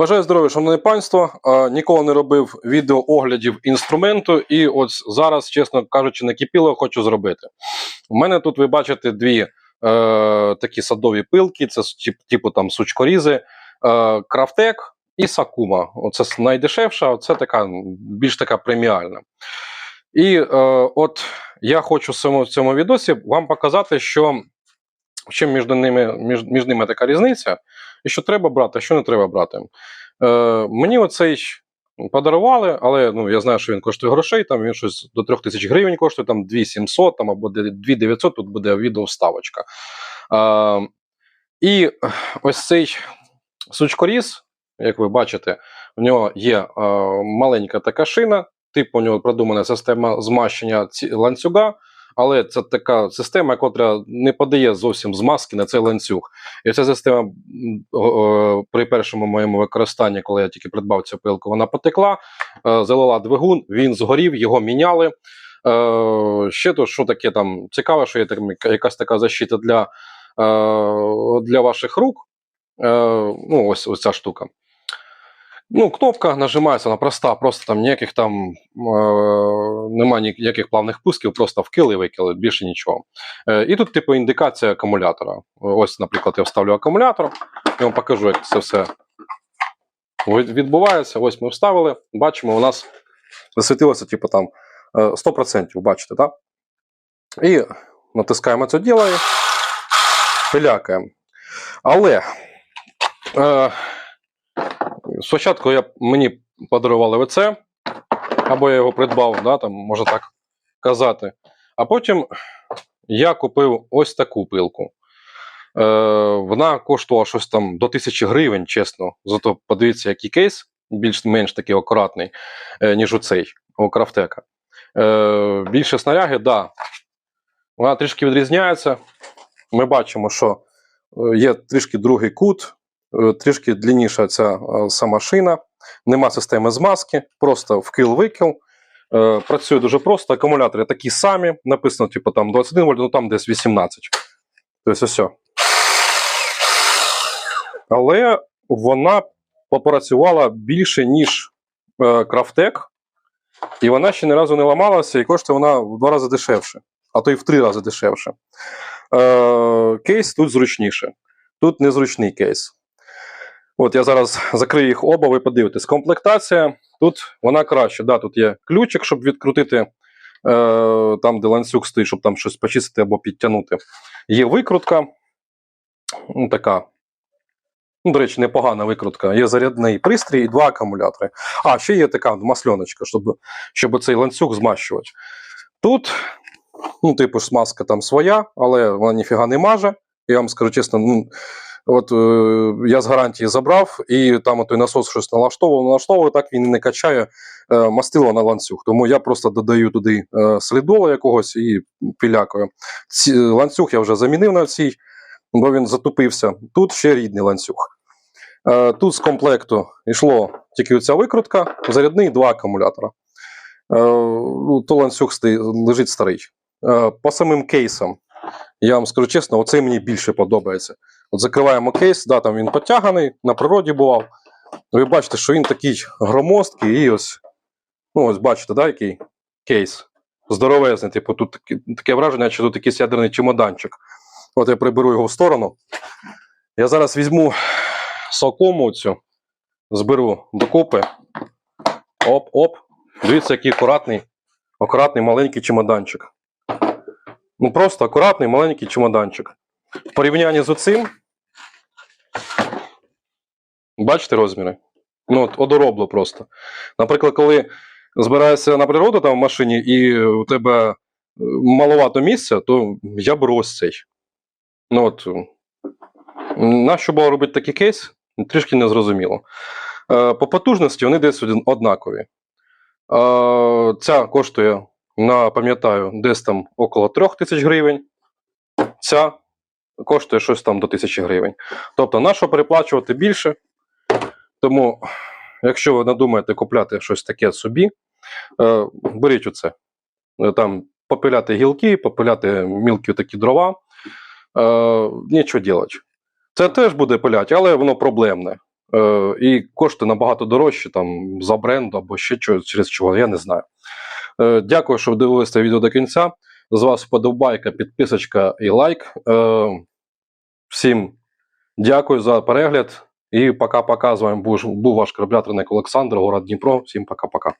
Бажаю здоров'я, шановне панство. Ніколи не робив відеооглядів інструменту, і от зараз, чесно кажучи, накипіло, хочу зробити. У мене тут ви бачите дві е, такі садові пилки, це типу там сучкорізи, е, крафтек і сакума. Оце найдешевша, це така більш така преміальна. І е, от я хочу в цьому, в цьому відосі вам показати, що чим між ними, між, між ними така різниця, і що треба брати, а що не треба брати. Е, мені оцей подарували, але ну, я знаю, що він коштує грошей, там він щось до 3 тисяч гривень коштує, там 2700 там, або 2900, тут буде відео вставочка. Е, і ось цей сучкоріз, як ви бачите, в нього є е, маленька така шина, типу у нього продумана система змащення ці- ланцюга, але це така система, яка не подає зовсім змазки на цей ланцюг. І ця система при першому моєму використанні, коли я тільки придбав цю пилку, вона потекла, е, залила двигун, він згорів, його міняли. Е, ще то, що таке там цікаве, що є якась така защита для, е, для ваших рук. Ну, ось, ось ця штука. Ну, кнопка нажимається, вона проста, просто там ніяких там е, немає ніяких плавних пусків, просто вкили і викили, більше нічого. Е, і тут, типу, індикація акумулятора. Ось, наприклад, я вставлю акумулятор, я вам покажу, як це все відбувається. Ось ми вставили, бачимо, у нас засвітилося, типу, там е, 100%, бачите, так? І натискаємо це діло і пилякаємо. Але е, спочатку я, мені подарували оце, або я його придбав, да, там, можна так казати. А потім я купив ось таку пилку. Е, вона коштувала щось там до тисячі гривень, чесно. Зато подивіться, який кейс, більш-менш такий акуратний, е, ніж у цей, у крафтека. Е, більше снаряги, так. Да. Вона трішки відрізняється. Ми бачимо, що е, є трішки другий кут, трішки длинніша ця е, сама шина, нема системи змазки, просто вкил-викил. Е, Працює дуже просто. Акумулятори такі самі. Написано, типу, там 21 вольт, ну там десь 18. Тобто, ось. Але вона попрацювала більше, ніж е, Крафтек, і вона ще ні разу не ламалася, і коштує вона в два рази дешевше, а то й в три рази дешевше. Е, кейс тут зручніше. Тут незручний кейс. От я зараз закрию їх оба, ви подивитесь. Комплектація тут вона краще. Да, тут є ключик, щоб відкрутити е, там, де ланцюг стоїть, щоб там щось почистити або підтягнути. Є викрутка. Ну, така. Ну, до речі, непогана викрутка. Є зарядний пристрій і два акумулятори. А, ще є така масльоночка, щоб, щоб цей ланцюг змащувати. Тут, ну, типу, смазка там своя, але вона ніфіга не маже. Я вам скажу чесно, ну, от е, я з гарантії забрав, і там той насос щось налаштовував, налаштовував, так він не качає е, мастило на ланцюг. Тому я просто додаю туди е, слідола якогось і пілякою. Ці, ланцюг я вже замінив на цій, бо він затупився. Тут ще рідний ланцюг. Тут з комплекту йшло тільки оця викрутка, зарядний два акумулятора. Ну, то ланцюг лежить старий. По самим кейсам, я вам скажу чесно, оцей мені більше подобається. От закриваємо кейс, да, там він потяганий, на природі бував. Ви бачите, що він такий громоздкий, і ось, ну ось бачите, да, який кейс. Здоровезний, типу, тут таке, таке враження, що тут якийсь ядерний чемоданчик. От я приберу його в сторону. Я зараз візьму сокому цю, зберу докупи. Оп-оп. Дивіться, який акуратний, акуратний маленький чемоданчик. Ну просто акуратний маленький чемоданчик. В порівнянні з оцим. Бачите розміри? Ну, от одоробло просто. Наприклад, коли збираєшся на природу там в машині і у тебе е, маловато місця, то я беру ось цей. Ну от. Нащо було робити такий кейс? Трішки незрозуміло. Е, по потужності вони десь однакові. Е, ця коштує, на, пам'ятаю, десь там около 3 тисяч гривень. Ця коштує щось там до 1000 гривень. Тобто, на що переплачувати більше? Тому, якщо ви надумаєте купляти щось таке собі, е, беріть оце. Е, Там попиляти гілки, попиляти мілкі такі дрова. Е, нічого делать. Це теж буде пиляти, але воно проблемне. Е, і коштує набагато дорожче там, за бренд або ще чогось, через чого, я не знаю. Е, дякую, що дивилися це відео до кінця. З вас вподобайка, підписочка і лайк. Е, всім дякую за перегляд. І пока-пока. З вами був, ваш корабляторник Олександр, город Дніпро. Всім пока-пока.